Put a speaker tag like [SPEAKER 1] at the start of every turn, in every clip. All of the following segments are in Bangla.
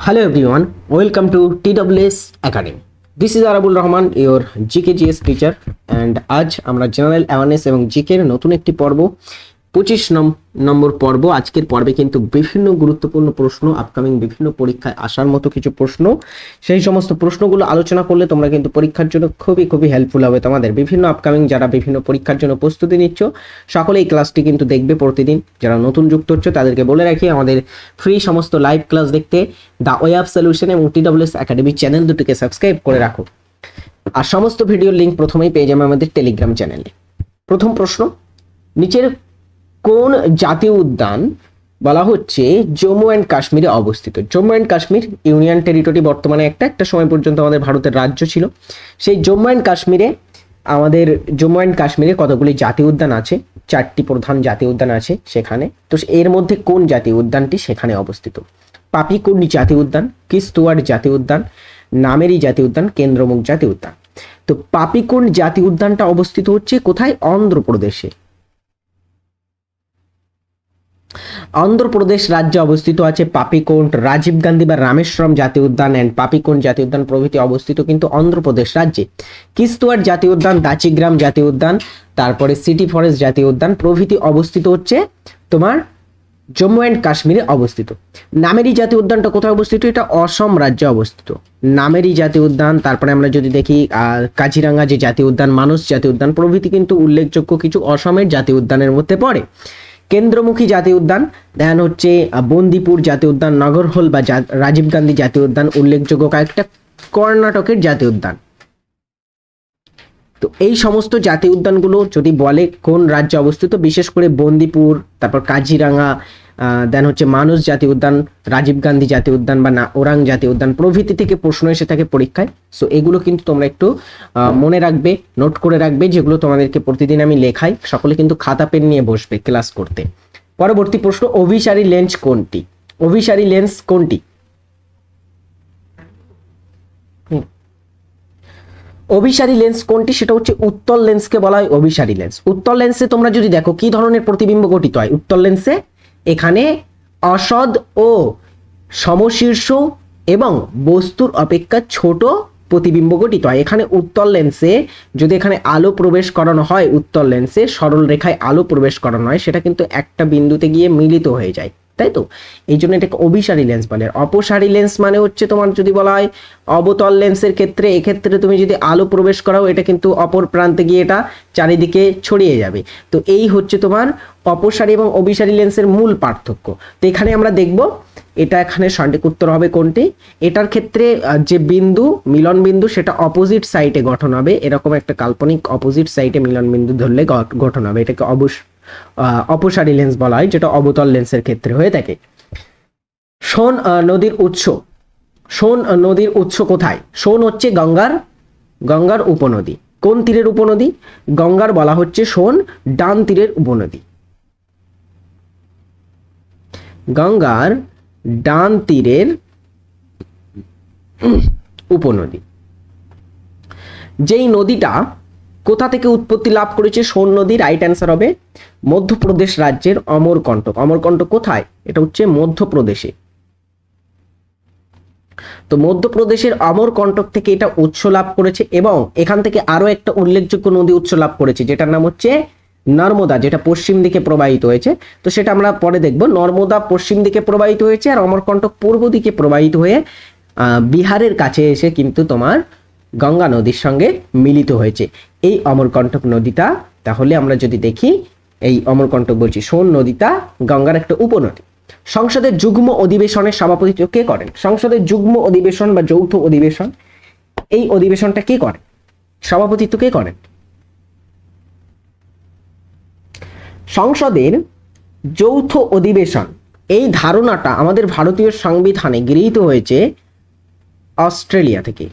[SPEAKER 1] Hello everyone welcome to T W S academy this is Arabul Rahman your GK GS teacher and আজ আমরা জেনারেল অ্যাওয়ারনেস এবং জিকের নতুন একটি পর্ব পঁচিশ নম্বর পর্ব। আজকের পর্বে কিন্তু বিভিন্ন গুরুত্বপূর্ণ প্রশ্ন আপকামিং বিভিন্ন পরীক্ষায় আসার মতো কিছু প্রশ্ন। সেই সমস্ত প্রশ্নগুলো আলোচনা করলে তোমরা কিন্তু পরীক্ষার জন্য খুবই খুবই হেল্পফুল হবে তোমাদের। বিভিন্ন আপকামিং যারা বিভিন্ন পরীক্ষার জন্য প্রস্তুতি নিচ্ছ সকলে এই ক্লাসটি কিন্তু দেখবে প্রতিদিন। যারা নতুন যুক্ত হচ্ছে, তাদেরকে বলে রাখি, আমাদের ফ্রি সমস্ত লাইভ ক্লাস দেখতে দ্য ওয়ে অফ সলিউশন এবং টিডব্লিউএস একাডেমি চ্যানেল দুটিকে সাবস্ক্রাইব করে রাখো। আর সমস্ত ভিডিওর লিঙ্ক প্রথমেই পেয়ে যাবে আমাদের টেলিগ্রাম চ্যানেলে প্রথম প্রশ্ন, নিচের কোন জাতীয় উদ্যান বলা হচ্ছে জম্মু অ্যান্ড কাশ্মীরে অবস্থিত? Jammu and Kashmir union territory বর্তমানে একটা একটা সময় পর্যন্ত আমাদের ভারতের রাজ্য ছিল। সেই জম্মু অ্যান্ড কাশ্মীরে আমাদের, জম্মু অ্যান্ড কাশ্মীরে কতগুলি জাতীয় উদ্যান আছে? চারটি প্রধান জাতীয় উদ্যান আছে সেখানে। তো এর মধ্যে কোন জাতীয় উদ্যানটি সেখানে অবস্থিত? পাপিকুন্ডি জাতীয় উদ্যান, কিস্তুয়ার জাতীয় উদ্যান, নামেরি জাতীয় উদ্যান, কেন্দ্রমুখ জাতীয় উদ্যান। তো পাপিকুন্ড জাতীয় উদ্যানটা অবস্থিত হচ্ছে কোথায়? অন্ধ্রপ্রদেশে। অন্ধ্রপ্রদেশ রাজ্যে অবস্থিত আছে পাপিকোন্ড রাজীব গান্ধী বা রামেশ্বরম জাতীয় উদ্যান অ্যান্ড পাপিকোন্ড জাতীয় উদ্যান প্রভৃতি অবস্থিত কিন্তু অন্ধ্রপ্রদেশ রাজ্যে। কিস্তুয়ার জাতীয় উদ্যান, দাচিগ্রাম জাতীয় উদ্যান, তারপরে সিটি ফরেস্ট জাতীয় উদ্যান প্রভৃতি অবস্থিত হচ্ছে তোমার জম্মু অ্যান্ড কাশ্মীরে অবস্থিত। নামেরি জাতীয় উদ্যানটা কোথায় অবস্থিত? এটা অসম রাজ্যে অবস্থিত। নামেরি জাতীয় উদ্যান, তারপরে আমরা যদি দেখি কাজিরাঙ্গা যে জাতীয় উদ্যান মানুষ জাতীয় উদ্যান প্রভৃতি কিন্তু উল্লেখযোগ্য কিছু অসমের জাতীয় উদ্যানের মধ্যে পড়ে। কেন্দ্রমুখী জাতীয় উদ্যান। দেন হচ্ছে বন্দিপুর জাতীয় উদ্যান, নগরহোল বা রাজীব গান্ধী জাতীয় উদ্যান, উল্লেখযোগ্য কয়েকটা কর্ণাটকের জাতীয় উদ্যান। তো এই সমস্ত জাতীয় উদ্যানগুলো যদি বলে কোন রাজ্যে অবস্থিত, বিশেষ করে বন্দিপুর, তারপর কাজিরাঙ্গা দেন হচ্ছে মানুষ জাতীয় উদ্যান, রাজীব গান্ধী জাতীয় উদ্যান বা না, ওরাং জাতীয় উদ্যান, প্রভৃতি থেকে প্রশ্ন এসে থাকে পরীক্ষায়। সো এগুলো কিন্তু তোমরা একটু মনে রাখবে নোট করে রাখবে, যেগুলো তোমাদেরকে প্রতিদিন আমি লেখাই। সকলে কিন্তু খাতা, পেন নিয়ে বসবে ক্লাস করতে। পরবর্তী প্রশ্ন, অভিসারী লেন্স কোনটি? অভিসারী লেন্স কোনটি? অভিসারী লেন্স কোনটি? সেটা হচ্ছে উত্তল লেন্সকে বলা হয় অভিসারী লেন্স উত্তল লেন্সে তোমরা যদি দেখো, কি ধরনের প্রতিবিম্ব গঠিত হয়? উত্তল লেন্সে এখানে অসদ ও সমশীর্ষ এবং বস্তুর অপেক্ষা ছোট প্রতিবিম্ব গঠিত হয়। এখানে উত্তল লেন্সে যদি এখানে আলো প্রবেশ করানো হয়, উত্তল লেন্সে সরল রেখায় আলো প্রবেশ করানো হয়, সেটা কিন্তু একটা বিন্দুতে গিয়ে মিলিত হয়ে যায়। তাই তো? এই জন্য এটাকে অভিসারী লেন্স বলে। আর অপসারী লেন্স মানে হচ্ছে তোমার যদি বলা হয় অবতল লেন্সের ক্ষেত্রে, এক্ষেত্রে তুমি যদি আলো প্রবেশ করাও, এটা কিন্তু অপর প্রান্তে গিয়ে এটা চারিদিকে ছড়িয়ে যাবে। তো এই হচ্ছে তোমার অপসারী এবং অভিসারী লেন্সের মূল পার্থক্য। তো এখানে আমরা দেখব, এটা এখানে সঠিক উত্তর হবে কোনটি? এটার ক্ষেত্রে যে বিন্দু, মিলন বিন্দু, সেটা অপোজিট সাইডে গঠন হবে। এরকম একটা কাল্পনিক অপোজিট সাইডে মিলন বিন্দু ধরলে গঠন হবে। এটাকে অবশ্য অপসারী লেন্স বলা হয়, যেটা অবতল লেন্সের ক্ষেত্রে হয়ে থাকে। সোন নদীর উৎস। সোন নদীর উৎস কোথায়? সোন হচ্ছে গঙ্গার গঙ্গার উপনদী। কোন তীরের উপনদী? গঙ্গার বলা হচ্ছে সোন, ডান তীরের উপনদী। গঙ্গার ডান তীরের উপনদী। যেই নদীটা কোথা থেকে উৎপত্তি লাভ করেছে সোন নদী রাইট অ্যান্সার হবে মধ্যপ্রদেশ রাজ্যের অমরকণ্টক। অমরকণ্টক কোথায়? এটা হচ্ছে মধ্যপ্রদেশে। তো মধ্যপ্রদেশের অমরকণ্টক থেকে এটা উৎস লাভ করেছে এবং এখান থেকে আরও একটা উল্লেখযোগ্য নদী উৎস লাভ করেছে, যেটার নাম হচ্ছে নর্মদা, যেটা পশ্চিম দিকে প্রবাহিত হয়েছে। তো সেটা আমরা পরে দেখব। নর্মদা পশ্চিম দিকে প্রবাহিত হয়েছে আর অমরকণ্টক পূর্ব দিকে প্রবাহিত হয়ে বিহারের কাছে এসে কিন্তু তোমার গঙ্গা নদীর সঙ্গে মিলিত হয়েছে। এই অমরকণ্টক নদীটা, তাহলে আমরা যদি দেখি, এই অমরকণ্টক বলছি সোন নদীটা, গঙ্গার একটা উপনদী। সংসদের যুগ্ম অধিবেশনের সভাপতিত্ব কে করেন? সংসদের যুগ্ম অধিবেশন বা যৌথ অধিবেশন, এই অধিবেশনটা কে করেন? সভাপতিত্ব কে করেন? সংসদের যৌথ অধিবেশন, এই ধারণাটা আমাদের ভারতীয় সংবিধানে গৃহীত হয়েছে অস্ট্রেলিয়া থেকে।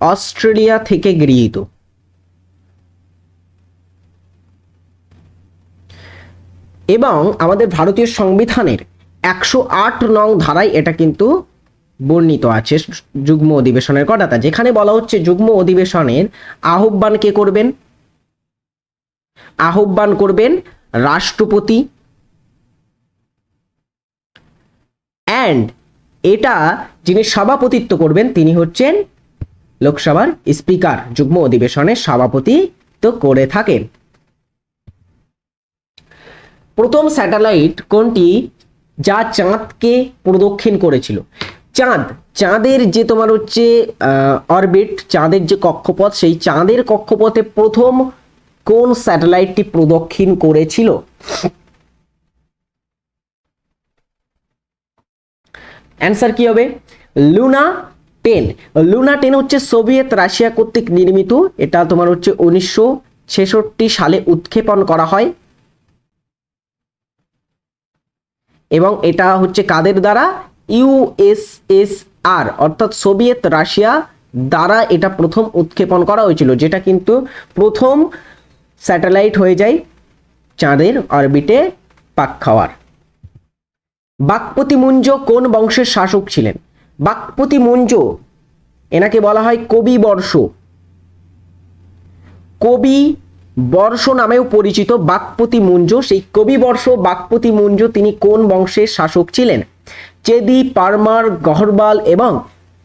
[SPEAKER 1] অস্ট্রেলিয়া থেকে গৃহীত। এবং আমাদের ভারতীয় সংবিধানের একশো আট নং ধারায় এটা কিন্তু বর্ণিত আছে যুগ্ম অধিবেশনের কথাটা যেখানে বলা হচ্ছে যুগ্ম অধিবেশনের আহ্বান কে করবেন? আহ্বান করবেন রাষ্ট্রপতি। অ্যান্ড এটা যিনি সভাপতিত্ব করবেন তিনি হচ্ছেন লোকসভার স্পিকার যুগ্ম অধিবেশনের সভাপতিত্ব করে থাকেন। প্রথম স্যাটেলাইট কোনটি? যা চাঁদকে প্রদক্ষিণ করেছিল। চাঁদ, চাঁদের যে তোমার হচ্ছে অরবিট চাঁদের যে কক্ষপথ, সেই চাঁদের কক্ষপথে প্রথম কোন স্যাটেলাইটটি প্রদক্ষিণ করেছিল? অ্যান্সার কি হবে? লুনা টেন লুনা টেন হচ্ছে সোভিয়েত রাশিয়া কর্তৃক নির্মিত। এটা তোমার হচ্ছে উনিশশো ছেষট্টি সালে উৎক্ষেপণ করা হয়। এবং এটা হচ্ছে কাদের দ্বারা? ইউএসএসআর অর্থাৎ সোভিয়েত রাশিয়া দ্বারা এটা প্রথম উৎক্ষেপণ করা হয়েছিল, যেটা কিন্তু প্রথম স্যাটেলাইট হয়ে যায় চাঁদের অরবিটে পাক খাওয়ার। বাকপতি মুঞ্জ কোন বংশের শাসক ছিলেন? বাকপতি মুঞ্জ, এনাকে বলা হয় কবি বর্ষ। কবি বর্ষ নামেও পরিচিত বাকপতি মুঞ্জ। সেই কবি বর্ষ, বাকপতি মুঞ্জ তিনি কোন বংশের শাসক ছিলেন? চেদি, পারমার, গহরবাল এবং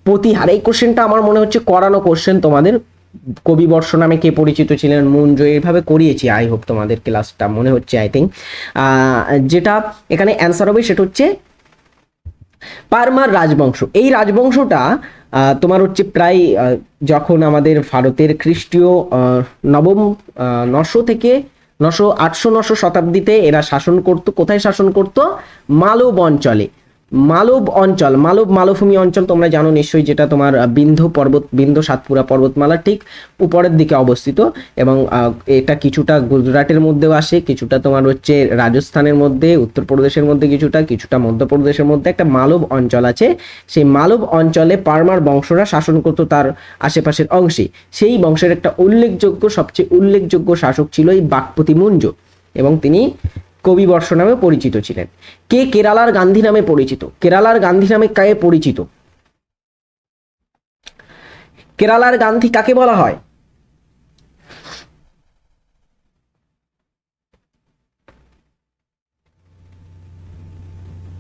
[SPEAKER 1] প্রতিহার এই কোশ্চেনটা আমার মনে হচ্ছে করানো কোশ্চেন তোমাদের কবি বর্ষ নামে কে পরিচিত ছিলেন? মুঞ্জ, এইভাবে করিয়েছি। আই হোপ তোমাদের ক্লাসটা মনে হচ্ছে আই থিঙ্ক যেটা এখানে অ্যান্সার হবে, সেটা হচ্ছে পারমার রাজবংশ। এই রাজবংশটা তোমার হচ্ছে প্রায় যখন আমাদের ভারতের খ্রিস্টীয় নবম নশো থেকে নশো, আটশো, নশো শতাব্দীতে এরা শাসন করত। কোথায় শাসন করত? মালব অঞ্চলে মালব অঞ্চল মালব মালভূমি অঞ্চল তোমরা জানো নিশ্চয়ই যেটা তোমার আহ, বিন্ধ্য পর্বত বিন্ধ্য সাতপুরা পর্বতমালা ঠিক উপরের দিকে অবস্থিত এবং এটা কিছুটা গুজরাটের মধ্যেও আসে কিছুটা তোমার হচ্ছে রাজস্থানের মধ্যে উত্তরপ্রদেশের মধ্যে কিছুটা কিছুটা মধ্যপ্রদেশের মধ্যে একটা মালব অঞ্চল আছে। সেই মালব অঞ্চলে পারমার বংশরা শাসন করতো তার আশেপাশের অংশে। সেই বংশের একটা উল্লেখযোগ্য সবচেয়ে উল্লেখযোগ্য শাসক ছিল এই বাকপতি মুঞ্জ এবং তিনি কবি বর্ষ নামে পরিচিত ছিলেন। কে কেরালার গান্ধী নামে পরিচিত? কেরালার গান্ধী নামে কে পরিচিত? কেরালার গান্ধী কাকে বলা হয়?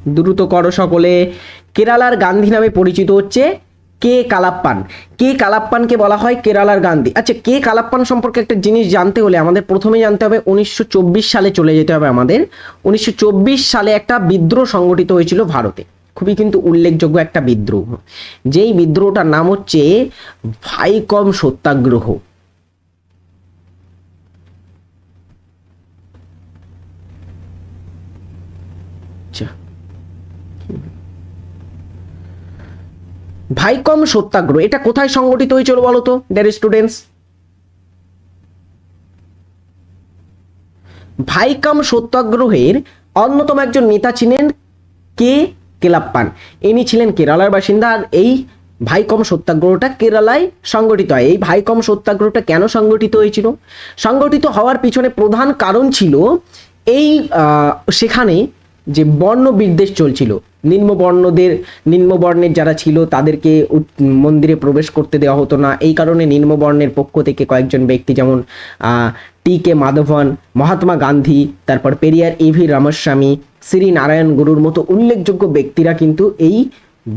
[SPEAKER 1] দ্রুত করো সকলে। কেরালার গান্ধী নামে পরিচিত হচ্ছে কে কালাপ্পান? কে কালাপ্পানকে বলা হয় কেরালার গান্ধী? আচ্ছা কে কালাপ্পান সম্পর্কে একটা জিনিস জানতে হলে আমাদের প্রথমে জানতে হবে উনিশশো চব্বিশ সালে চলে যেতে হবে আমাদের। উনিশশো চব্বিশ সালে একটা বিদ্রোহ সংগঠিত হয়েছিল ভারতে। খুবই কিন্তু উল্লেখযোগ্য একটা বিদ্রোহ। যেই বিদ্রোহটার নাম হচ্ছে ভাইকম সত্যাগ্রহ। ভাইকম সত্যাগ্রহ, এটা কোথায় সংগঠিত হয়েছিল বলো তো ডের স্টুডেন্টস ভাইকম সত্যাগ্রহের অন্যতম একজন নেতা ছিলেন কে? কেলাপ্পান। ইনি ছিলেন কেরালার বাসিন্দা আর এই ভাইকম সত্যাগ্রহটা কেরালায় সংগঠিত হয়। এই ভাইকম সত্যাগ্রহটা কেন সংগঠিত হয়েছিল? সংগঠিত হওয়ার পিছনে প্রধান কারণ ছিল এই সেখানে যে বর্ণ বিদ্বেষ চলছিল। নিম্নবর্ণদের নিম্নবর্ণের যারা ছিল, তাদেরকে মন্দিরে প্রবেশ করতে দেওয়া হতো না। এই কারণে নিম্নবর্ণের পক্ষ থেকে কয়েকজন ব্যক্তি যেমন টি কে মাধবন, মহাত্মা গান্ধী, তারপর পেরিয়ার এভি রামস্বামী, শ্রী নারায়ণ গুরুর মতো উল্লেখযোগ্য ব্যক্তিরা কিন্তু এই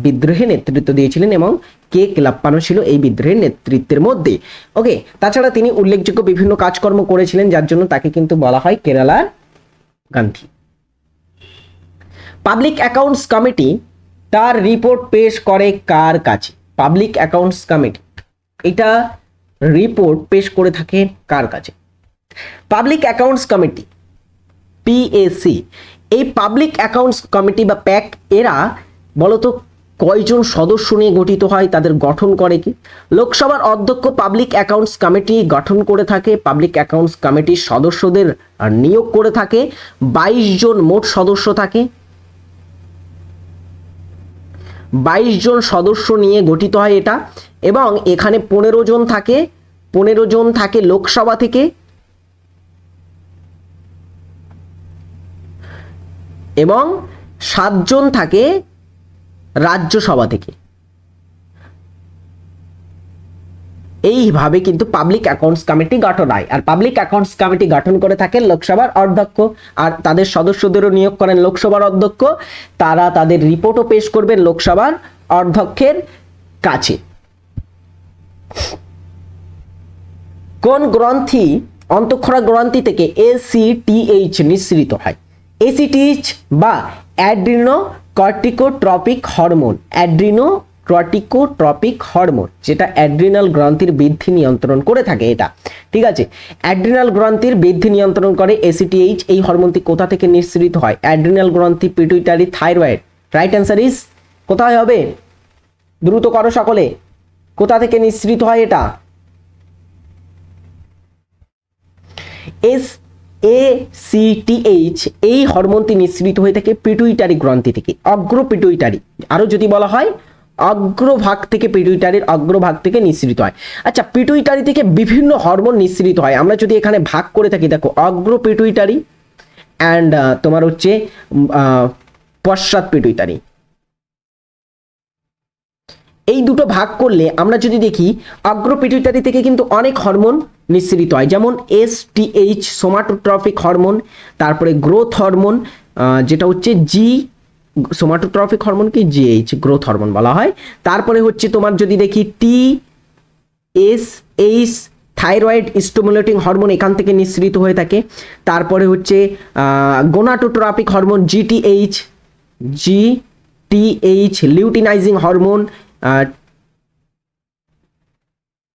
[SPEAKER 1] বিদ্রোহে নেতৃত্ব দিয়েছিলেন এবং কে ক্লাপ্পানো ছিল এই বিদ্রোহের নেতৃত্বের মধ্যে। ওকে, তাছাড়া তিনি উল্লেখযোগ্য বিভিন্ন কাজকর্ম করেছিলেন, যার জন্য তাকে কিন্তু বলা হয় কেরালার গান্ধী। পাবলিক অ্যাকাউন্টস কমিটি তার রিপোর্ট পেশ করে কার কাছে? Public accounts committee. এটা রিপোর্ট পেশ করে থাকে কার কাছে? পাবলিক অ্যাকাউন্টস কমিটি পিএসি এই পাবলিক অ্যাকাউন্টস কমিটি বা প্যাক এরা বলতো কয়জন সদস্য নিয়ে গঠিত হয়, তাদের গঠন করে কি? লোকসভার অধ্যক্ষ পাবলিক অ্যাকাউন্টস কমিটি গঠন করে থাকে, পাবলিক অ্যাকাউন্টস কমিটির সদস্যদের নিয়োগ করে থাকে, বাইশ জন মোট সদস্য থাকে। বাইশ জন সদস্য নিয়ে গঠিত হয় এটা এবং এখানে পনেরো জন থাকে, পনেরো জন থাকে লোকসভা থেকে। এবং সাতজন থাকে রাজ্যসভা থেকে। এইভাবে কিন্তু পাবলিক অ্যাকাউন্টস কমিটি গঠন হয়। আর পাবলিক অ্যাকাউন্টস কমিটি গঠন করে থাকেন লোকসভার অধ্যক্ষ। আর তাদের সদস্যদেরও নিয়োগ করেন লোকসভার অধ্যক্ষ। তারা তাদের রিপোর্টও পেশ করবেন লোকসভার অধ্যক্ষের কাছে। কোন গ্রন্থি, অন্তঃক্ষরা গ্রন্থি থেকে এসিটিএইচ নিঃসৃত হয়? এসিটিএইচ বা adreno corticotropic hormone adreno corticotropic hormone যেটা অ্যাড্রিনাল গ্রন্থির বৃদ্ধি নিয়ন্ত্রণ করে থাকে এটা। ঠিক আছে? অ্যাড্রিনাল গ্রন্থির বৃদ্ধি নিয়ন্ত্রণ করে এসিটিএইচ এই হরমোনটি কোথা থেকে নিঃসৃত হয়? অ্যাড্রিনাল গ্রন্থি pituitary thyroid right answer is কোথায় হবে? দ্রুত করো সকলে। কোথা থেকে নিঃসৃত হয় এটা? এস এ সিটিএইচ এই হরমোনটি নিঃসৃত হয়ে থাকে পিটুইটারি গ্রন্থি থেকে অগ্র পিটুইটারি আরও যদি বলা হয় অগ্রভাগ থেকে পিটুইটারির অগ্রভাগ থেকে নিঃসৃত হয়। আচ্ছা পিটুইটারি থেকে বিভিন্ন হরমোন নিঃসৃত হয়। আমরা যদি এখানে ভাগ করে থাকি, দেখো, অগ্র পিটুইটারি অ্যান্ড তোমার হচ্ছে পশ্চাৎ পিটুইটারি এই দুটো ভাগ করলে আমরা যদি দেখি, অগ্র পিটুইটারি থেকে কিন্তু অনেক হরমোন নিঃসৃত হয়। যেমন এস টিএইচ সোমাটোট্রফিক হরমোন তারপরে গ্রোথ হরমোন যেটা হচ্ছে জি সোমাটোট্রফিক হরমোনকে জিএইচ গ্রোথ হরমোন বলা হয়। তারপরে হচ্ছে তোমার যদি দেখি T S H thyroid stimulating hormone এখান থেকে নিঃসৃত হয়ে থাকে। তারপরে হচ্ছে gonadotropic hormone GTH G TH luteinizing hormone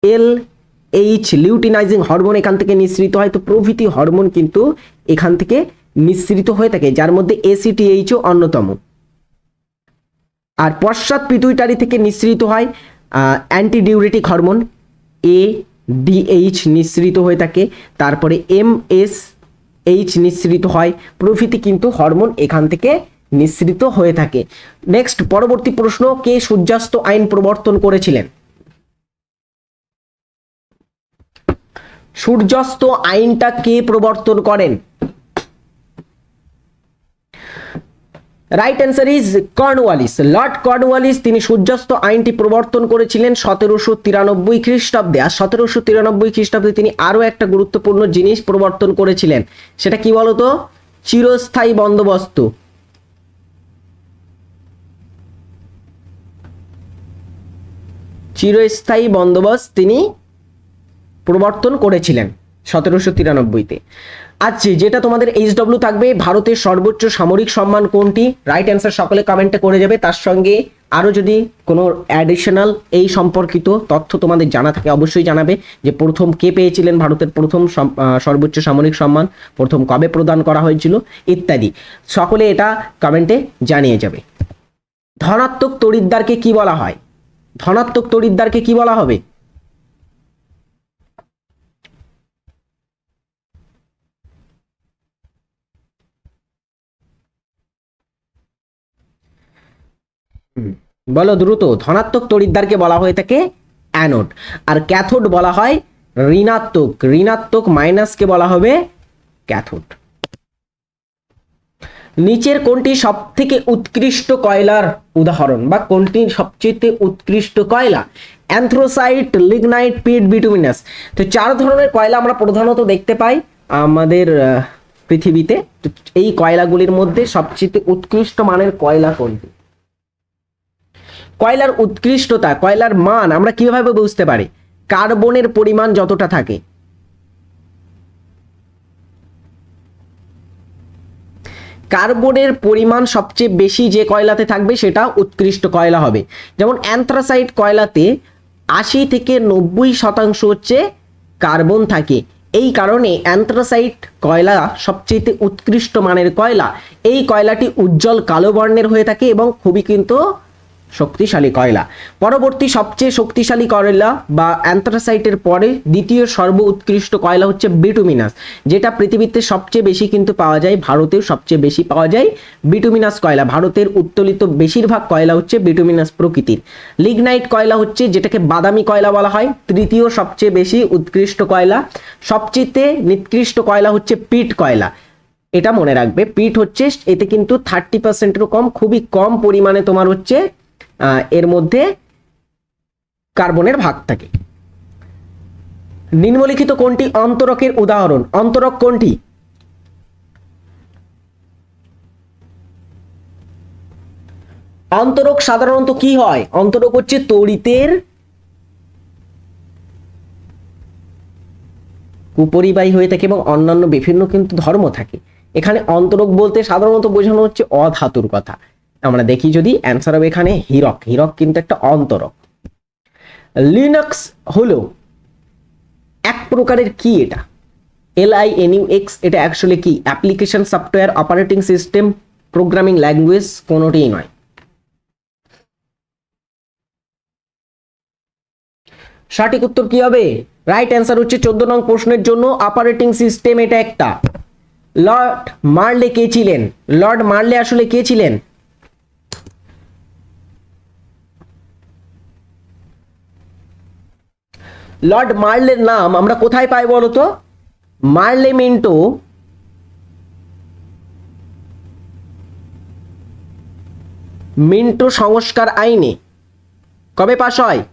[SPEAKER 1] L H luteinizing hormone এখান থেকে নিঃসৃত হয়। তো প্রভৃতি হরমোন কিন্তু এখান থেকে নিঃসৃত হয়ে থাকে, যার মধ্যে এসিটিএইচও অন্যতম। আর পশ্চাৎ পিটুইটারি থেকে নিঃসৃত হয় অ্যান্টিডিউরেটিক হরমোন এ ডিএইচ নিঃসৃত হয়ে থাকে, তারপরে এম এস এইচ নিঃসৃত হয়, প্রভৃতি কিন্তু হরমোন এখান থেকে নিঃসৃত হয়ে থাকে। নেক্সট পরবর্তী প্রশ্ন, কে সূর্যাস্ত আইন প্রবর্তন করেছিলেন? সূর্যাস্ত আইনটা কে প্রবর্তন করেন? Right answer is Cornwallis Lord Cornwallis তিনি সূর্যাস্ত আইনটি প্রবর্তন করেছিলেন সতেরোশো তিরানব্বই খ্রিস্টাব্দে। আর সতেরোশো তিরানব্বই খ্রিস্টাব্দে তিনি আরও একটা গুরুত্বপূর্ণ জিনিস প্রবর্তন করেছিলেন। সেটা কি বলতো? চিরস্থায়ী বন্দোবস্ত। চিরস্থায়ী বন্দোবস্ত তিনি প্রবর্তন করেছিলেন সতেরোশো তিরানব্বইতে। আচ্ছা যেটা তোমাদের এইচ ডব্লিউ থাকবে, ভারতের সর্বোচ্চ সামরিক সম্মান কোনটি? রাইট অ্যান্সার সকলে কমেন্টে করে যাবে। তার সঙ্গে আরও যদি কোনো অ্যাডিশনাল এই সম্পর্কিত তথ্য তোমাদের জানা থাকে, অবশ্যই জানাবে যে প্রথম কে পেয়েছিলেন ভারতের প্রথম সর্বোচ্চ সামরিক সম্মান, প্রথম কবে প্রদান করা হয়েছিল, ইত্যাদি। সকলে এটা কমেন্টে জানিয়ে যাবে। ধনাত্মক তড়িৎদ্বারকে কি বলা হয়? ধনাত্মক তড়িৎদ্বারকে কি বলা হবে? বলো দ্রুত, ধনাত্মক তড়িৎদ্বারকে বলা হয়ে থাকে অ্যানোড। আর ক্যাথোড বলা হয় ঋণাত্মক। ঋণাত্মক মাইনাসকে বলা হবে ক্যাথোড। নিচের কোনটি সব থেকে উৎকৃষ্ট কয়লার উদাহরণ? বা কোনটি সবচেয়ে উৎকৃষ্ট কয়লা? Anthracite, lignite, peat, bituminous. তো চার ধরনের কয়লা আমরা প্রধানত দেখতে পাই আমাদের পৃথিবীতে। এই কয়লাগুলির মধ্যে সবচেয়ে উৎকৃষ্ট মানের কয়লা কোনটি? কয়লার উৎকৃষ্টতা, কয়লার মান আমরা কীভাবে বুঝতে পারি? কার্বনের পরিমাণ যতটা থাকে। কার্বনের পরিমাণ সবচেয়ে বেশি যে কয়লাতে থাকবে সেটা উৎকৃষ্ট কয়লা হবে। যেমন অ্যান্থ্রাসাইট কয়লাতে আশি থেকে নব্বই শতাংশ হচ্ছে কার্বন থাকে। এই কারণে অ্যান্থ্রাসাইট কয়লা সবচেয়ে উৎকৃষ্ট মানের কয়লা। এই কয়লাটি উজ্জ্বল কালো বর্ণের হয়ে থাকে এবং খুবই কিন্তু শক্তিশালী কয়লা। পরবর্তী সবচেয়ে শক্তিশালী কয়লা বা অ্যান্থ্রাসাইটের পরে দ্বিতীয় সর্ব উৎকৃষ্ট কয়লা হচ্ছে বিটুমিনাস, যেটা পৃথিবীতে সবচেয়ে বেশি কিন্তু পাওয়া যায়, ভারতেও সবচেয়ে বেশি পাওয়া যায় বিটুমিনাস কয়লা। ভারতের উত্তোলিত বেশিরভাগ কয়লা হচ্ছে বিটুমিনাস প্রকৃতির। লিগনাইট কয়লা হচ্ছে যেটাকে বাদামি কয়লা বলা হয়, তৃতীয় সবচেয়ে বেশি উৎকৃষ্ট কয়লা। সবচেয়ে নিকৃষ্ট কয়লা হচ্ছে পিট কয়লা। এটা মনে রাখবে, পিট হচ্ছে এতে কিন্তু থার্টি পার্সেন্টেরও কম, খুবই কম পরিমাণে তোমার হচ্ছে এর মধ্যে কার্বনের ভাগ থাকে। নিম্নলিখিত কোনটি অন্তরকের উদাহরণ? অন্তরক কোনটি? অন্তরক সাধারণত কি হয়? অন্তরক হচ্ছে তড়িতের কুপরিবাহী হয়ে থাকে এবং অন্যান্য বিভিন্ন কিন্তু ধর্ম থাকে। এখানে অন্তরক বলতে সাধারণত বোঝানো হচ্ছে অধাতুর কথা। আমরা দেখি যদি অ্যান্সার হবে এখানে হীরক। হিরক কিন্তু একটা অন্তরক। লিনাক্স হলো এক প্রকারের কি এটা? L I N U X এটা অ্যাকচুয়ালি কি? Application software operating system programming language কোনোটিই নয়। সঠিক উত্তর কি হবে? রাইট অ্যান্সার হচ্ছে চোদ্দ নং প্রশ্নের জন্য অপারেটিং সিস্টেম এটা একটা। লর্ড মার্লে কে ছিলেন? লর্ড মার্লে আসলে কে ছিলেন? লর্ড মার্লের নাম আমরা কোথায় পাই বলতো? মার্লে মিন্টো মিন্টো সংস্কার আইনে। কবে পাশ হয়?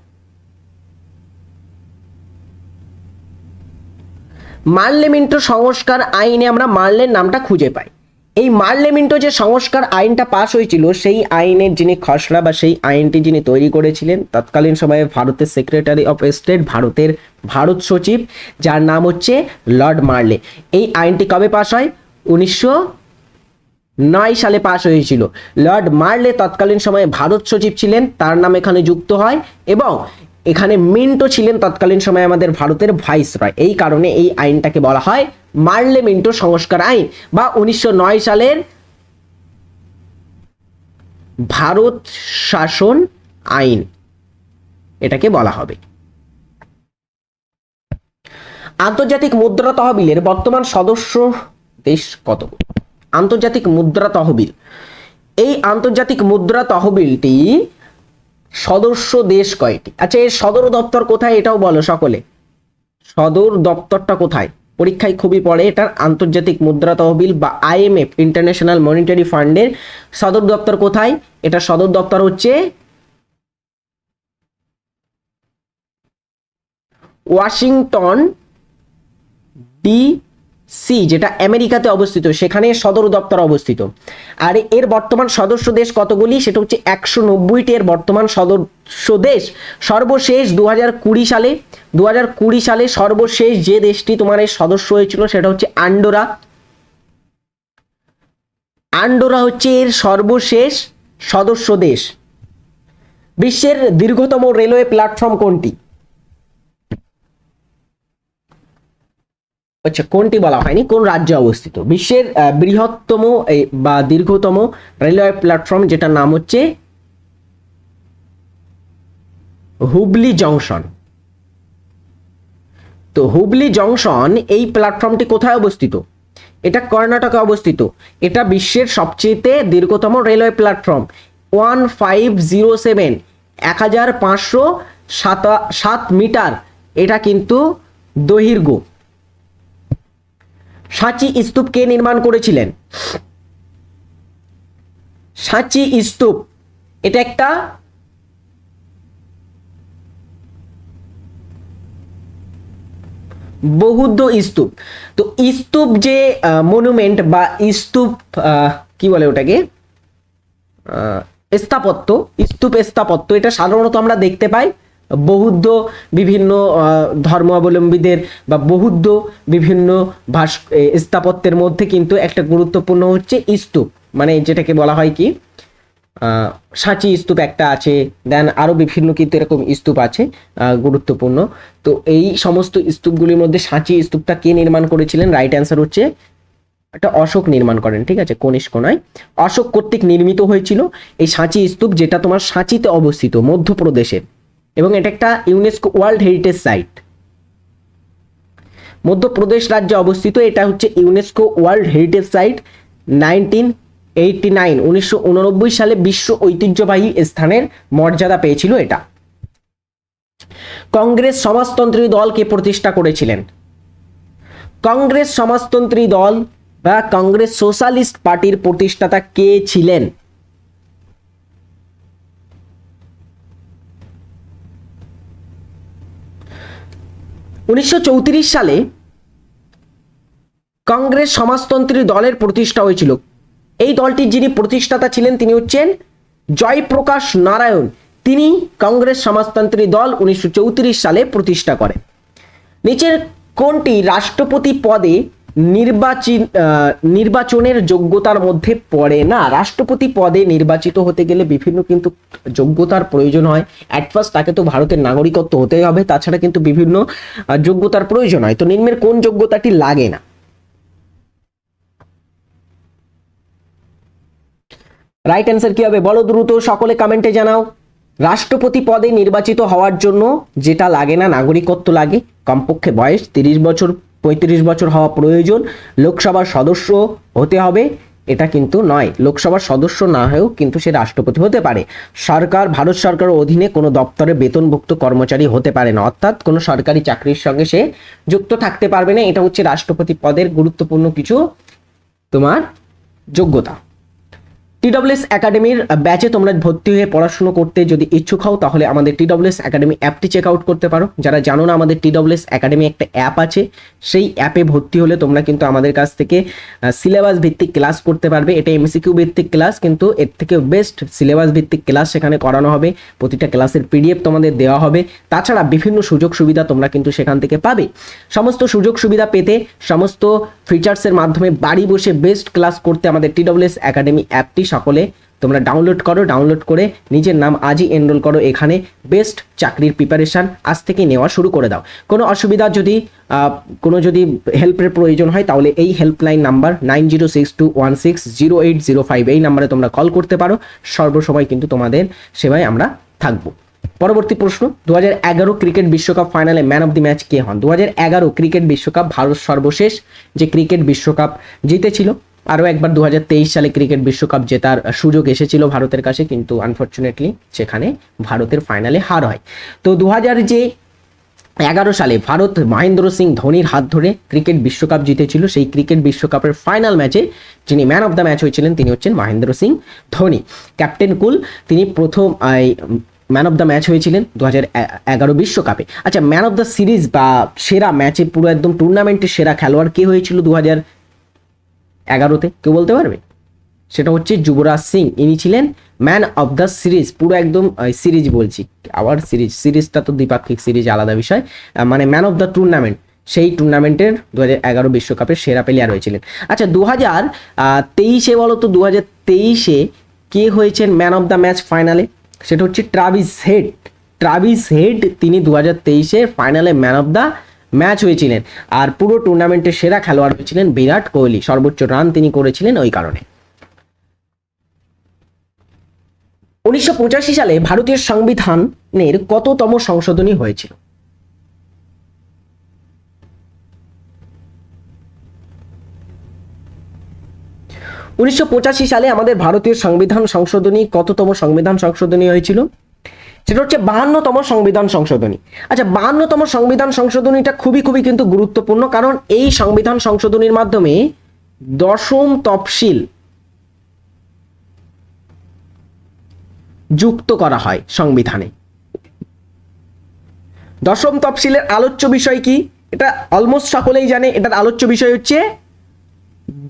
[SPEAKER 1] মার্লে মিন্টো সংস্কার আইনে আমরা মার্লের নামটা খুঁজে পাই। এই মার্লে মিন্টো যে সংস্কার আইনটা পাশ হয়েছিল, সেই আইনের যিনি খসড়া বা সেই আইনটি যিনি তৈরি করেছিলেন, তৎকালীন সময়ে ভারতের সেক্রেটারি অফ স্টেট ভারতের ভারত সচিব, যার নাম হচ্ছে লর্ড মার্লে। এই আইনটি কবে পাশ হয়? উনিশশো নয় সালে পাশ হয়েছিল। লর্ড মার্লে তৎকালীন সময়ে ভারত সচিব ছিলেন, তার নাম এখানে যুক্ত হয় এবং এখানে মিন্টো ছিলেন তৎকালীন সময়ে আমাদের ভারতের ভাইস রয় এই কারণে এই আইনটাকে বলা হয় মার্লে মিন্টো সংস্কার আইন বা উনিশশো নয় সালের ভারত শাসন আইন এটাকে বলা হবে। আন্তর্জাতিক মুদ্রা তহবিলের বর্তমান সদস্য দেশ কত? আন্তর্জাতিক মুদ্রা তহবিল। এই আন্তর্জাতিক মুদ্রা তহবিলটি সদস্য দেশ কয়টি? আচ্ছা এর সদর দপ্তর কোথায় এটাও বলো সকলে। সদর দপ্তরটা কোথায়? পরীক্ষায় খুবই পড়ে, এটার আন্তর্জাতিক মুদ্রা তহবিল বা আইএমএফ ইন্টারন্যাশনাল মনিটারি ফান্ডের সদর দপ্তর কোথায়? এটা সদর দপ্তর হচ্ছে ওয়াশিংটন, ডি সি, যেটা আমেরিকাতে অবস্থিত, সেখানে সদর দপ্তর অবস্থিত। আর এর বর্তমান সদস্য দেশ কতগুলি? সেটা হচ্ছে একশো নব্বইটি এর বর্তমান সদস্য দেশ। সর্বশেষ দু কুড়ি সালে দু কুড়ি সালে সর্বশেষ যে দেশটি তোমার এই সদস্য হয়েছিল, সেটা হচ্ছে আন্ডোরা। আন্ডোরা হচ্ছে এর সর্বশেষ সদস্য দেশ। বিশ্বের দীর্ঘতম রেলওয়ে প্ল্যাটফর্ম কোনটি? আচ্ছা কোনটি বলা হয়নি, কোন রাজ্যে অবস্থিত? বিশ্বের বৃহত্তম বা দীর্ঘতম রেলওয়ে প্ল্যাটফর্ম যেটার নাম হচ্ছে হুবলি জংশন। তো হুবলি জংশন এই প্ল্যাটফর্মটি কোথায় অবস্থিত? এটা কর্ণাটকে অবস্থিত। এটা বিশ্বের সবচেয়ে দীর্ঘতম railway platform. One five zero seven, এক হাজার পাঁচশো সাত মিটার। এটা কিন্তু দৈর্ঘ্য। সাঁচি স্তূপ কে নির্মাণ করেছিলেন? সাঁচি স্তূপ, এটা একটা বৌদ্ধ স্তূপ। তো স্তূপ যে মনুমেন্ট বা স্তূপ কি বলে ওটাকে? স্থাপত্য, স্তূপ স্থাপত্য, এটা সাধারণত আমরা দেখতে পাই। বৌদ্ধ বিভিন্ন ধর্মাবলম্বীদের বা বৌদ্ধ বিভিন্ন ভাস স্থাপত্যের মধ্যে কিন্তু একটা গুরুত্বপূর্ণ হচ্ছে স্তূপ মানে যেটাকে বলা হয় কি সাঁচি স্তূপ একটা আছে, দেন আরও বিভিন্ন কিন্তু এরকম স্তূপ আছে গুরুত্বপূর্ণ। তো এই সমস্ত স্তূপগুলির মধ্যে সাঁচি স্তূপটা কে নির্মাণ করেছিলেন? রাইট অ্যান্সার হচ্ছে একটা অশোক নির্মাণ করেন, ঠিক আছে, কনিষ্ক নয়। অশোক কর্তৃক নির্মিত হয়েছিল এই সাঁচি স্তূপ যেটা তোমার সাঁচিতে অবস্থিত, মধ্যপ্রদেশের। এবং এটা একটা UNESCO world heritage site Madhya Pradesh রাজ্যে অবস্থিত এটা হচ্ছে UNESCO world heritage site nineteen eighty nine উনিশশো উননব্বই সালে বিশ্ব ঐতিহ্যবাহী স্থানের মর্যাদা পেয়েছিল এটা। কংগ্রেস সমাজতন্ত্রী দলকে প্রতিষ্ঠা করেছিলেন? কংগ্রেস সমাজতন্ত্রী দল বা কংগ্রেস সোশ্যালিস্ট পার্টির প্রতিষ্ঠাতা কে ছিলেন? উনিশশো চৌত্রিশ সালে কংগ্রেস সমাজতন্ত্রী দলের প্রতিষ্ঠা হয়েছিল। এই দলটির যিনি প্রতিষ্ঠাতা ছিলেন তিনি হচ্ছেন জয়প্রকাশ নারায়ণ। তিনি কংগ্রেস সমাজতন্ত্রী দল উনিশশো চৌত্রিশ সালে প্রতিষ্ঠা করেন। নিচের কোনটি রাষ্ট্রপতি পদে নির্বাচন নির্বাচনের যোগ্যতার মধ্যে পড়ে না। রাষ্ট্রপতি পদে নির্বাচিত হতে গেলে বিভিন্ন কিন্তু যোগ্যতার প্রয়োজন হয়। অ্যাট ফার্স্ট তাকে তো ভারতের নাগরিকত্ব হতেই হবে, তাছাড়া কিন্তু বিভিন্ন যোগ্যতার প্রয়োজন হয়। তো নিম্নের কোন যোগ্যতাটি লাগে না? রাইট অ্যান্সার কি হবে? বলো দ্রুত, সকলে কমেন্টে জানাও। রাষ্ট্রপতি পদে নির্বাচিত হওয়ার জন্য যেটা লাগে না, নাগরিকত্ব লাগে। কমপক্ষে বয়স তিরিশ বছর পঁয়ত্রিশ বছর হওয়া প্রয়োজন। লোকসভার সদস্য হতে হবে, এটা কিন্তু নয়। লোকসভার সদস্য না হয়েও কিন্তু সে রাষ্ট্রপতি হতে পারে। সরকার, ভারত সরকারের অধীনে কোনো দপ্তরে বেতনভুক্ত কর্মচারী হতে পারে না। অর্থাৎ কোনো সরকারি চাকরির সঙ্গে সে যুক্ত থাকতে পারবে না। এটা হচ্ছে রাষ্ট্রপতি পদের গুরুত্বপূর্ণ কিছু তোমার যোগ্যতা। টিডব্লিউএস একাডেমির ব্যাচে তোমরা ভর্তি হয়ে পড়াশুনো করতে যদি ইচ্ছুক হও, তাহলে আমাদের টিডব্লিউএস একাডেমি অ্যাপটি চেক আউট করতে পারো। যারা জানো না, আমাদের টিডব্লিউএস একাডেমি একটা অ্যাপ আছে, সেই অ্যাপে ভর্তি হলে তোমরা কিন্তু আমাদের কাছ থেকে সিলেবাস ভিত্তিক ক্লাস করতে পারবে। এটা এমসিকিউ ভিত্তিক ক্লাস কিন্তু এর থেকে বেস্ট সিলেবাস ভিত্তিক ক্লাস সেখানে করানো হবে। প্রতিটা ক্লাসের পিডিএফ তোমাদের দেওয়া হবে। তাছাড়া বিভিন্ন সুযোগ সুবিধা তোমরা কিন্তু সেখান থেকে পাবে। সমস্ত সুযোগ সুবিধা পেতে সমস্ত ফিচার্সের মাধ্যমে বাড়ি বসে বেস্ট ক্লাস করতে আমাদের টিডব্লিউএস একাডেমি অ্যাপটি সকলে তোমরা ডাউনলোড করো ডাউনলোড করে নিজের নাম আজই এনরোল করো এখানে বেস্ট চাকরির প্রিপারেশান আজ থেকে নেওয়া শুরু করে দাও। কোনো অসুবিধা যদি কোনো যদি হেল্পের প্রয়োজন হয় তাহলে এই helpline number nine zero six two one six zero eight zero five এই নাম্বারে তোমরা কল করতে পারো। সর্বসময় কিন্তু তোমাদের সেবায় আমরা থাকব। পরবর্তী প্রশ্ন দু এগারো ক্রিকেট বিশ্বকাপ ফাইনালে ম্যান অফ দি ম্যাচ কে হন? দু এগারো ক্রিকেট বিশ্বকাপ ভারত সর্বশেষ যে ক্রিকেট বিশ্বকাপ জিতেছিল, আরও একবার দু হাজার তেইশ সালে ক্রিকেট বিশ্বকাপ জেতার সুযোগ এসেছিল ভারতের কাছে, কিন্তু আনফর্চুনেটলি সেখানে ভারতের ফাইনালে হার হয়। তো দু হাজার যে এগারো সালে ভারত মহেন্দ্র সিং ধোনির হাত ধরে ক্রিকেট বিশ্বকাপ জিতেছিল, সেই ক্রিকেট বিশ্বকাপের ফাইনাল ম্যাচে যিনি ম্যান অফ দ্য ম্যাচ হয়েছিলেন, তিনি হচ্ছেন মহেন্দ্র সিং ধোনি। ক্যাপ্টেন কুল, তিনি প্রথম ম্যান অফ দ্য ম্যাচ হয়েছিলেন দু হাজার এগারো বিশ্বকাপে। আচ্ছা ম্যান অফ দ্য সিরিজ বা সেরা ম্যাচে পুরো একদম টুর্নামেন্টের সেরা খেলোয়াড় কে হয়েছিল দু হাজার এগারোতে? কেউ বলতে পারবে? সেটা হচ্ছে যুবরাজ সিং। ইনি ছিলেন ম্যান অফ দ্য সিরিজ পুরো একদম সিরিজ বলছি। আবার সিরিজ সিরিজটা তো দ্বিপাক্ষিক সিরিজ আলাদা বিষয়। মানে ম্যান অফ দ্য টুর্নামেন্ট সেই টুর্নামেন্টের দু হাজার এগারো বিশ্বকাপের সেরা প্লেয়ার হয়েছিলেন। আচ্ছা দু হাজার তেইশে বলো তো, দু হাজার তেইশে কে হয়েছেন ম্যান অফ দ্য ম্যাচ ফাইনালে সেটা হচ্ছে ট্রাভিস হেড। ট্রাভিস হেড তিনি দু হাজার তেইশে ফাইনালে ম্যান অফ দ্য ম্যাচ হয়েছিলেন আর পুরো টুর্নামেন্টের সেরা খেলোয়াড় হয়েছিলেন বিরাট কোহলি। সর্বোচ্চ রান তিনি করেছিলেন ওই কারণে। উনিশশো পঁচাশি সালে ভারতীয় সংবিধানের কততম সংশোধনী হয়েছিল? উনিশশো পঁচাশি সালে আমাদের ভারতীয় সংবিধান সংশোধনী কততম সংবিধান সংশোধনী হয়েছিল? সেটা হচ্ছে বাহান্নতম সংবিধান সংশোধনী। আচ্ছা বাহান্নতম সংবিধান সংশোধনীটা খুবই খুবই কিন্তু গুরুত্বপূর্ণ, কারণ এই সংবিধান সংশোধনীর মাধ্যমে দশম তফসিল যুক্ত করা হয় সংবিধানে। দশম তফসিলের আলোচ্য বিষয় কি? এটা অলমোস্ট সকলেই জানে, এটার আলোচ্য বিষয় হচ্ছে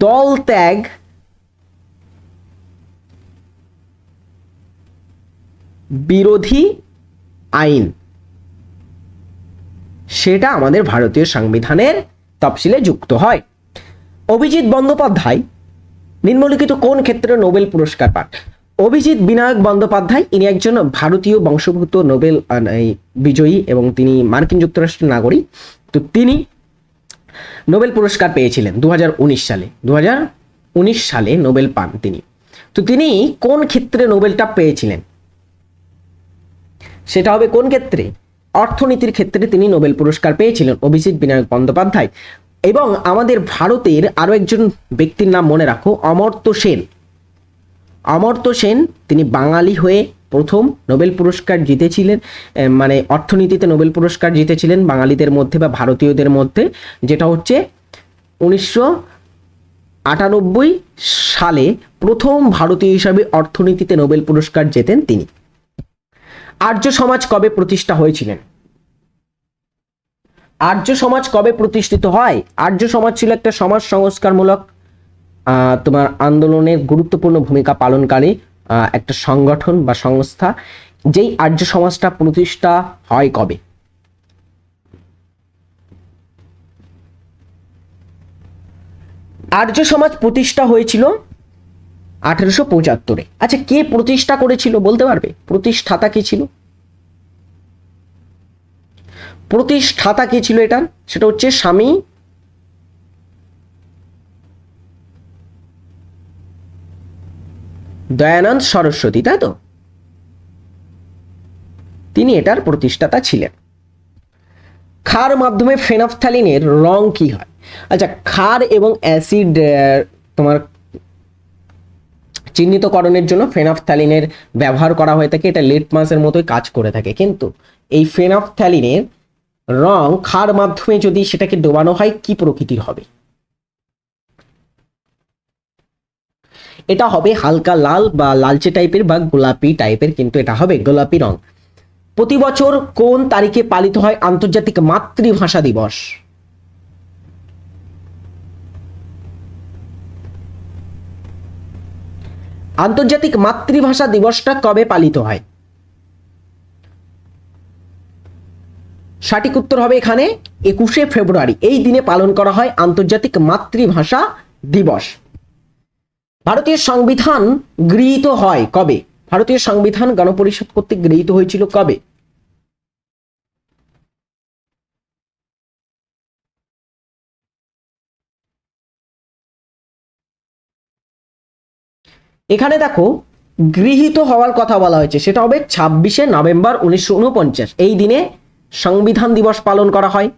[SPEAKER 1] দল ত্যাগ বিরোধী আইন। সেটা আমাদের ভারতীয় সংবিধানের তফসিলে যুক্ত হয়। অভিজিৎ বন্দ্যোপাধ্যায়, নিম্নলিখিত কোন ক্ষেত্রে নোবেল পুরস্কার পান? অভিজিৎ বিনায়ক বন্দ্যোপাধ্যায়, ইনি একজন ভারতীয় বংশভূত নোবেল বিজয়ী এবং তিনি মার্কিন যুক্তরাষ্ট্রের নাগরিক। তো তিনি নোবেল পুরস্কার পেয়েছিলেন দু হাজার উনিশ সালে। দু হাজার উনিশ সালে নোবেল পান তিনি। তো তিনি কোন ক্ষেত্রে নোবেলটা পেয়েছিলেন? সেটা হবে কোন ক্ষেত্রে? অর্থনীতির ক্ষেত্রে তিনি নোবেল পুরস্কার পেয়েছিলেন অভিজিৎ বিনায়ক বন্দ্যোপাধ্যায়। এবং আমাদের ভারতের আরও একজন ব্যক্তির নাম মনে রাখো, অমর্ত্য সেন। অমর্ত্য সেন তিনি বাঙালি হয়ে প্রথম নোবেল পুরস্কার জিতেছিলেন মানে অর্থনীতিতে নোবেল পুরস্কার জিতেছিলেন বাঙালিদের মধ্যে বা ভারতীয়দের মধ্যে, যেটা হচ্ছে উনিশশো আটানব্বই সালে প্রথম ভারতীয় হিসাবে অর্থনীতিতে নোবেল পুরস্কার জেতেন তিনি। আর্য সমাজ কবে প্রতিষ্ঠা হয়েছিলেন? আর্য সমাজ কবে প্রতিষ্ঠিত হয়? আর্য সমাজ ছিল একটা সমাজ সংস্কারমূলক তোমার আন্দোলনের গুরুত্বপূর্ণ ভূমিকা পালনকারী একটা সংগঠন বা সংস্থা। যেই আর্য সমাজটা প্রতিষ্ঠা হয় কবে? আর্য সমাজ প্রতিষ্ঠা হয়েছিল আঠেরোশো পঁচাত্তরে। আচ্ছা কে প্রতিষ্ঠা করেছিল বলতে পারবে? প্রতিষ্ঠাতা কে ছিল? প্রতিষ্ঠাতা কে ছিল এটার? সেটা হচ্ছে স্বামী দয়ানন্দ সরস্বতী, তাই তো? তিনি এটার প্রতিষ্ঠাতা ছিলেন। ক্ষার মাধ্যমে ফেনাফথ্যালিনের রং কি হয়? আচ্ছা ক্ষার এবং অ্যাসিড তোমার চিহ্নিতকরণের জন্য ফেনাফথ্যালিনের ব্যবহার করা হয়ে থাকে। এটা লিটমাসের মতোই কাজ করে থাকে। কিন্তু এই ফেনাফথ্যালিনের রং ক্ষার মাধ্যমে যদি সেটাকে ডোবানো হয়, কি প্রকৃতির হবে? এটা হবে হালকা লাল বা লালচে টাইপের বা গোলাপি টাইপের, কিন্তু এটা হবে গোলাপি রং। প্রতি বছর কোন তারিখে পালিত হয় আন্তর্জাতিক মাতৃভাষা দিবস? আন্তর্জাতিক মাতৃভাষা দিবসটা কবে পালিত হয়? সঠিক উত্তর হবে এখানে একুশে ফেব্রুয়ারি। এই দিনে পালন করা হয় আন্তর্জাতিক মাতৃভাষা দিবস। ভারতীয় সংবিধান গৃহীত হয় কবে? ভারতীয় সংবিধান গণপরিষদ কর্তৃক গৃহীত হয়েছিল কবে? এখানে দেখো, গৃহীত হওয়ার কথা বলা হয়েছে। সেটা হবে ছাব্বিশে নভেম্বর উনিশশো উনপঞ্চাশ এই দিনে সংবিধান দিবস পালন করা হয়।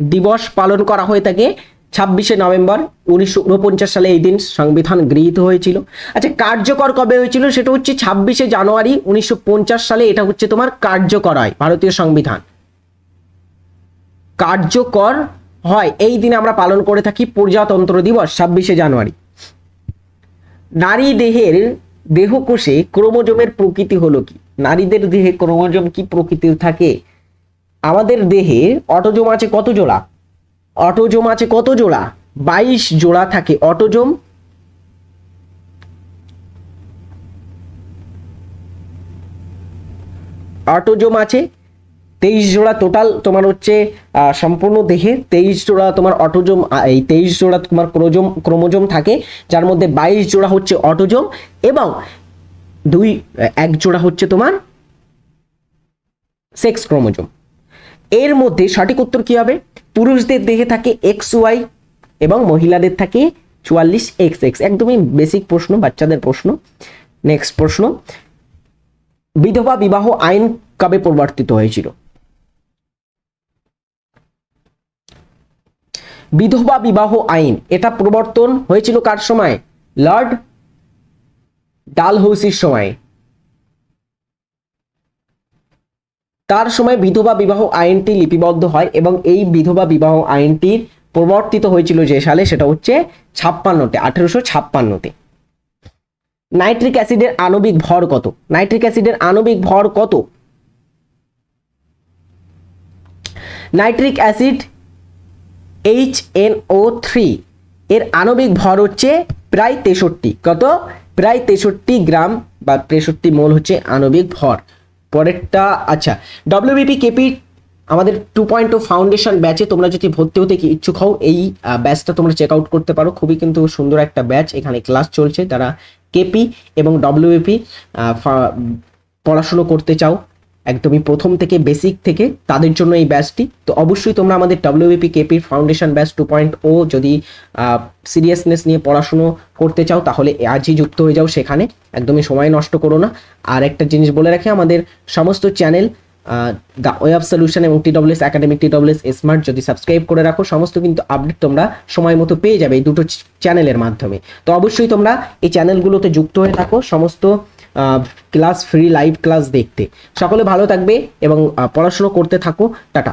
[SPEAKER 1] দিবস পালন করা হয়ে থাকে ছাব্বিশে নভেম্বর উনিশশো উনপঞ্চাশ সালে এই দিন সংবিধান গৃহীত হয়েছিল। আচ্ছা কার্যকর কবে হয়েছিল? সেটা হচ্ছে ছাব্বিশে জানুয়ারি উনিশশো পঞ্চাশ সালে। এটা হচ্ছে তোমার কার্যকর হয়, ভারতীয় সংবিধান। কার্যকর হয়। এই দিনে আমরা পালন করে থাকি প্রজাতন্ত্র দিবস, ছাব্বিশে জানুয়ারি। নারী দেহের দেহকোষে ক্রোমোজোমের প্রকৃতি হলো কি? নারীদের দেহে ক্রোমোজোম কি প্রকৃতির থাকে? আমাদের দেহে অটোজোম আছে কত জোড়া? অটোজোম আছে কত জোড়া? বাইশ জোড়া থাকে অটোজোম। অটোজোম আছে তেইশ জোড়া টোটাল তোমার হচ্ছে সম্পূর্ণ দেহে তেইশ জোড়া তোমার অটোজোম এই তেইশ জোড়া তোমার ক্রোজোম, ক্রোমোজোম থাকে, যার মধ্যে বাইশ জোড়া হচ্ছে অটোজোম এবং দুই, এক জোড়া হচ্ছে তোমার সেক্স ক্রোমোজোম এর মধ্যে সঠিক উত্তর কি হবে? পুরুষদের দেহে থাকে এক্স ওয়াই এবং মহিলাদের থাকে চুয়াল্লিশ এক্স এক্স একদমই বেসিক প্রশ্ন, বাচ্চাদের প্রশ্ন। নেক্সট প্রশ্ন। বিধবা বিবাহ আইন কবে প্রবর্তিত হয়েছিল? বিধবা বিবাহ আইন, এটা প্রবর্তন হয়েছিল কার সময়? লর্ড ডালহৌসির সময়। তার সময় বিধবা বিবাহ আইনটি লিপিবদ্ধ হয় এবং এই বিধবা বিবাহ আইনটির প্রবর্তিত হয়েছিল যে সালে, সেটা হচ্ছে ছাপ্পান্নতে, আঠেরোশো ছাপ্পান্নতে। নাইট্রিক অ্যাসিডের আণবিক ভর কত? নাইট্রিক অ্যাসিডের আণবিক ভর কত? Nitric acid H N O three এর আণবিক ভর হচ্ছে প্রায় তেষট্টি। কত? প্রায় তেষট্টি গ্রাম বা তেষট্টি মোল হচ্ছে আণবিক ভর। পরেরটা আচ্ছা ডব্লিউবিপি কেপি আমাদের টু পয়েন্ট ফাউন্ডেশন ব্যাচে তোমরা যদি ভর্তি হতে কি ইচ্ছুক হও, এই ব্যাচটা তোমরা চেক আউট করতে পারো। খুবই কিন্তু সুন্দর একটা ব্যাচ এখানে ক্লাস চলছে। তারা কেপি এবং ডব্লিউবিপি পড়াশুনো করতে চাও একদমই প্রথম থেকে বেসিক থেকে তাদের জন্য এই ব্যাচটি তো অবশ্যই তোমরা আমাদের WBP KP foundation batch two point ও যদি সিরিয়াসনেস নিয়ে পড়াশুনো করতে চাও, তাহলে আজই যুক্ত হয়ে যাও সেখানে। একদমই সময় নষ্ট করো না। আর একটা জিনিস বলে রাখি, আমাদের সমস্ত চ্যানেল দ্য ওয়েব সলিউশন এবং টিডব্লিউএস একাডেমিক টিডব্লিউএস স্মার্ট যদি সাবস্ক্রাইব করে রাখো, সমস্ত কিন্তু আপডেট তোমরা সময় মতো পেয়ে যাবে এই দুটো চ্যানেলের মাধ্যমে। তো অবশ্যই তোমরা এই চ্যানেলগুলোতে যুক্ত হয়ে থাকো, সমস্ত ক্লাস ফ্রি লাইভ ক্লাস দেখতে। সকলে ভালো থাকবে এবং পড়াশুনো করতে থাকো। টাটা।